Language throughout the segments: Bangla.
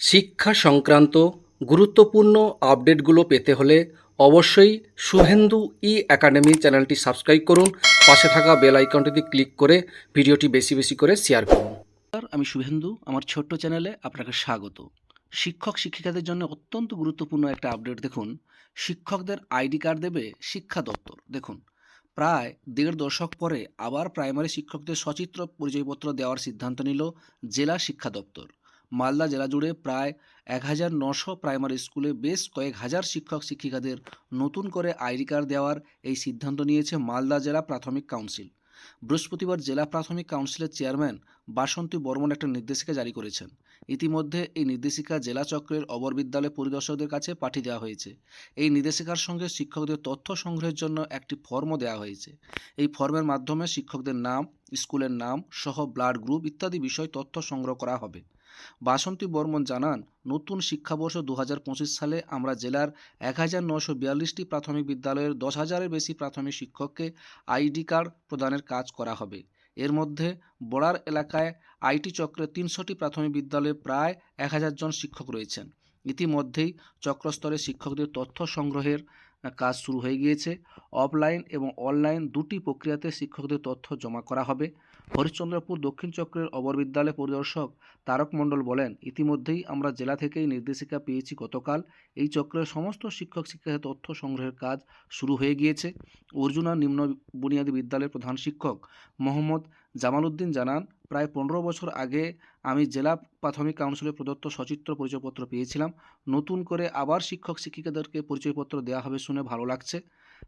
শিক্ষা সংক্রান্ত গুরুত্বপূর্ণ আপডেটগুলো পেতে হলে অবশ্যই শুভেন্দু ই একাডেমি চ্যানেলটি সাবস্ক্রাইব করুন। পাশে থাকা বেল আইকনটিতে ক্লিক করে ভিডিওটি বেশি বেশি করে শেয়ার করুন। আমি শুভেন্দু। আমার ছোট্ট চ্যানেলে আপনাকে স্বাগত। শিক্ষক শিক্ষিকাদের জন্য অত্যন্ত গুরুত্বপূর্ণ একটা আপডেট দেখুন। শিক্ষকদের আইডি কার্ড দেবে শিক্ষা দপ্তর। দেখুন, প্রায় দেড় দশক পরে আবার প্রাইমারি শিক্ষকদের সচিত্র পরিচয়পত্র দেওয়ার সিদ্ধান্ত নিল জেলা শিক্ষা দপ্তর। মালদা জেলা জুড়ে প্রায় এক হাজার নশো প্রাইমারি স্কুলে বেশ কয়েক হাজার শিক্ষক শিক্ষিকাদের নতুন করে আইডি কার্ড দেওয়ার এই সিদ্ধান্ত নিয়েছে মালদা জেলা প্রাথমিক কাউন্সিল। বৃহস্পতিবার জেলা প্রাথমিক কাউন্সিলের চেয়ারম্যান বাসন্তী বর্মন একটা নির্দেশিকা জারি করেছেন। ইতিমধ্যে এই নির্দেশিকা জেলা চক্রের অবর বিদ্যালয় পরিদর্শকদের কাছে পাঠিয়ে দেওয়া হয়েছে। এই নির্দেশিকার সঙ্গে শিক্ষকদের তথ্য সংগ্রহের জন্য একটি ফর্মও দেওয়া হয়েছে। এই ফর্মের মাধ্যমে শিক্ষকদের নাম স্কুলের নাম সহ ব্লাড গ্রুপ ইত্যাদি বিষয় তথ্য সংগ্রহ করা হবে। বাসন্তী বর্মন জানান, নতুন শিক্ষাবর্ষ দু হাজার পঁচিশ সালে আমরা জেলার এক হাজার নশো বিয়াল্লিশটি প্রাথমিক বিদ্যালয়ের দশ হাজারের বেশি প্রাথমিক শিক্ষককে আইডি কার্ড প্রদানের কাজ করা হবে। এর মধ্যে বড়ার এলাকায় আইটি চক্রে তিনশোটি প্রাথমিক বিদ্যালয়ে প্রায় এক হাজার জন শিক্ষক রয়েছেন। ইতিমধ্যেই চক্রস্তরে শিক্ষকদের তথ্য সংগ্রহের কাজ শুরু হয়ে গিয়েছে। অফলাইন এবং অনলাইন দুটি প্রক্রিয়াতে শিক্ষকদের তথ্য জমা করা হবে। হরিশ্চন্দ্রপুর দক্ষিণ চক্রের অবর বিদ্যালয় পরিদর্শক তারক মণ্ডল বলেন, ইতিমধ্যেই আমরা জেলা থেকেই নির্দেশিকা পেয়েছি গতকাল। এই চক্রের সমস্ত শিক্ষক শিক্ষকের তথ্য সংগ্রহের কাজ শুরু হয়ে গিয়েছে। অর্জুনা নিম্ন বুনিয়াদী বিদ্যালয়ের প্রধান শিক্ষক মোহাম্মদ জামাল উদ্দিন জানান, প্রায় পনেরো বছর আগে আমি জেলা প্রাথমিক কাউন্সিলে প্রদত্ত সচিত্র পরিচয়পত্র পেয়েছিলাম। নতুন করে আবার শিক্ষক শিক্ষিকাদেরকে পরিচয়পত্র দেওয়া হবে শুনে ভালো লাগছে।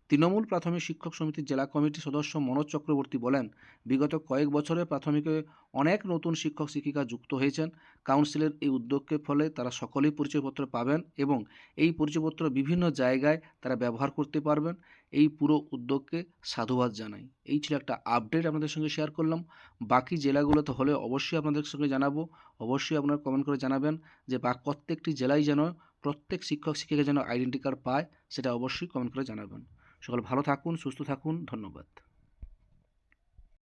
তৃণমূল প্রাথমিক শিক্ষক সমিতির জেলা কমিটির সদস্য মনোজ চক্রবর্তী বলেন, বিগত কয়েক বছরে প্রাথমিকে অনেক নতুন শিক্ষক শিক্ষিকা যুক্ত হয়েছেন। কাউন্সিলের এই উদ্যোগকে ফলে তারা সকলেই পরিচয়পত্র পাবেন এবং এই পরিচয়পত্র বিভিন্ন জায়গায় তারা ব্যবহার করতে পারবেন। এই পুরো উদ্যোগকে সাধুবাদ জানাই। এই ছিল একটা আপডেট আপনাদের সঙ্গে শেয়ার করলাম। বাকি জেলাগুলোতে হলে অবশ্যই আপনাদের সঙ্গে জানাব। অবশ্যই আপনারা কমেন্ট করে জানাবেন যে, বা প্রত্যেকটি জেলায় যেন প্রত্যেক শিক্ষক, শিক্ষিকা যেন আইডেন্টি কার্ড পায়, সেটা অবশ্যই কমেন্ট করে জানাবেন। সকল ভালো থাকুন, সুস্থ থাকুন, ধন্যবাদ।